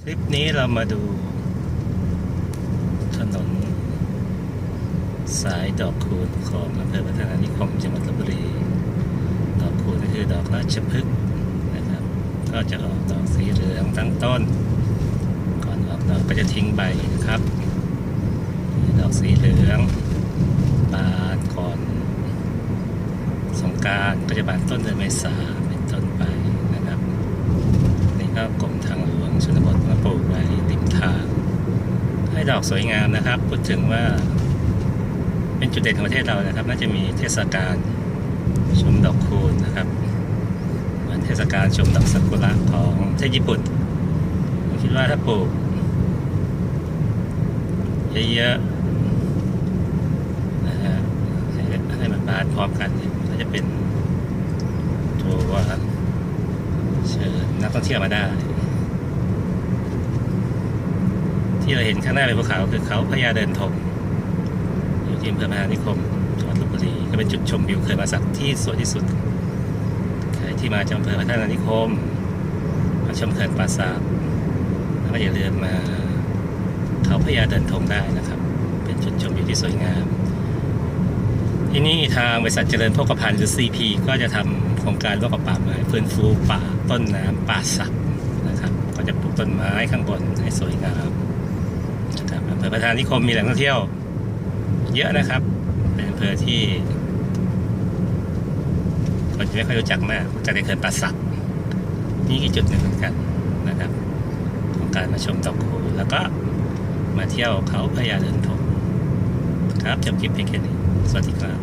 คลิปนี้เรามาดู ถนน สายดอกคูณของอำเภอพัฒนานิคมจังหวัดลบบุรี ดอกคูณก็คือดอกราชพฤกษ์นะครับ ก็จะออกดอกสีเหลืองตั้งต้น ก่อนออกดอกก็จะทิ้งใบนะครับ ดอกสีเหลือง บานก่อนสงการก็จะบานต้นเดือนเมษาเป็นต้นไปนะครับนี่ก็กรมทางหลวงชนบทมาปลูกไว้ริมทาง ให้ดอกสวยงามนะครับ พูดถึงว่าเป็นจุดเด่นของประเทศเรานะครับ น่าจะมีเทศกาลชมดอกคูณนะครับเหมือนเทศกาลชมดอกซากุระของประเทศญี่ปุ่นผมคิดว่าถ้าปลูกเยอะๆนะฮะให้มันบานพร้อมกันเนี่ยก็จะเป็นตัวเชิญนักท่องเที่ยวมาได้ ที่เราเห็นข้างหน้าเป็นภูเขาคือเขาพญาเดินทงอยู่ที่อำเภอมหานิคมจังหวัดลบบุรีก็เป็นจุดชมวิวเคยมาสักที่สวยที่สุดใครที่มาจากอำเภอพัฒนานิคมมาชมเขื่อนป่าสักแล้วก็อย่าลืมมาเขาพญาเดินทงได้นะครับ เป็นจุดชมวิวที่สวยงาม ที่นี่ทางบริษัทเจริญโภคภัณฑ์หรือ CP ก็จะทำโครงการร่วมกับป่าไม้ฟื้นฟูป่าต้นน้ำป่าสักนะครับ ก็จะปลูกต้นไม้ข้างบนให้สวยงาม อำเภอพัฒนานิคมมีแหล่งท่องเที่ยว เยอะนะครับ เป็นอำเภอที่คนจะไม่ค่อยรู้จักมากรู้จักแต่เขื่อนป่าสักนี่คือจุดหนึ่งเหมือนกันนะครับของการมาชมดอกคูแล้วก็มาเที่ยวเขาพญาเดินทงครับจบคลิปเพียงแค่นี้สวัสดีครับ